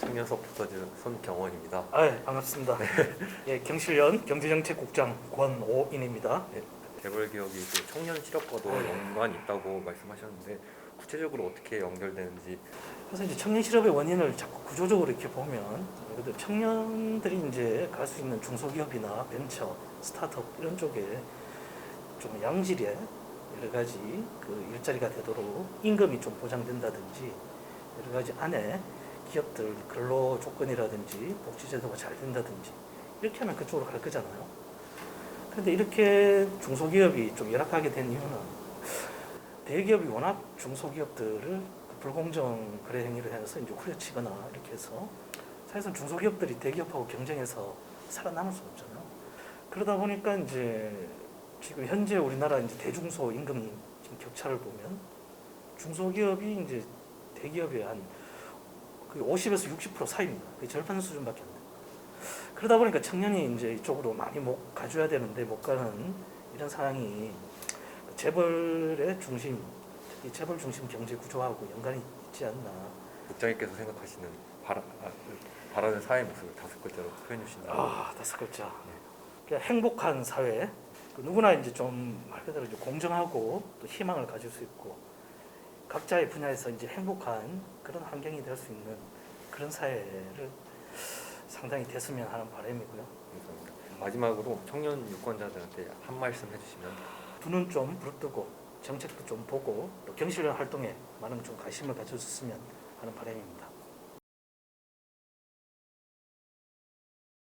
청년 서포터즈 손경원입니다. 아, 예, 반갑습니다. 예, 경실련 경제정책국장 권오인입니다. 네, 재벌 기업이 그 청년 실업과도 연관이 있다고 말씀하셨는데 구체적으로 어떻게 연결되는지 그래서 이제 청년 실업의 원인을 자꾸 구조적으로 이렇게 보면 그래도 청년들이 이제 갈 수 있는 중소기업이나 벤처, 스타트업 이런 쪽에 좀 양질의 여러 가지 그 일자리가 되도록 임금이 좀 보장된다든지 여러 가지 안에 기업들 근로 조건이라든지 복지 제도가 잘 된다든지 이렇게 하면 그쪽으로 갈 거잖아요. 그런데 이렇게 중소기업이 좀 열악하게 된 이유는 대기업이 워낙 중소기업들을 불공정 거래 행위를 해서 이제 후려치거나 이렇게 해서 사실상 중소기업들이 대기업하고 경쟁해서 살아남을 수 없잖아요. 그러다 보니까 이제 지금 현재 우리나라 이제 대중소 임금 격차를 보면 중소기업이 이제 대기업의 한 그 50에서 60% 사이입니다. 그 절반 수준밖에 안 돼요. 그러다 보니까 청년이 이제 이쪽으로 많이 못 가줘야 되는데 못 가는 이런 상황이 재벌의 중심, 특히 재벌 중심 경제 구조하고 연관이 있지 않나. 국장님께서 생각하시는 바라, 아, 그 바라는 사회 모습을 다섯 글자로 표현해 주신다면 아, 다섯 글자. 그냥 행복한 사회. 그 누구나 이제 좀 말 그대로 공정하고 또 희망을 가질 수 있고 각자의 분야에서 이제 행복한 그런 환경이 될 수 있는 그런 사회를 상당히 됐으면 하는 바람이고요. 감사합니다. 마지막으로 청년 유권자들한테 한 말씀 해주시면 두눈좀 부릅뜨고 정책도 좀 보고 또 경실련 활동에 많은 좀 관심을 가져줬으면 하는 바람입니다.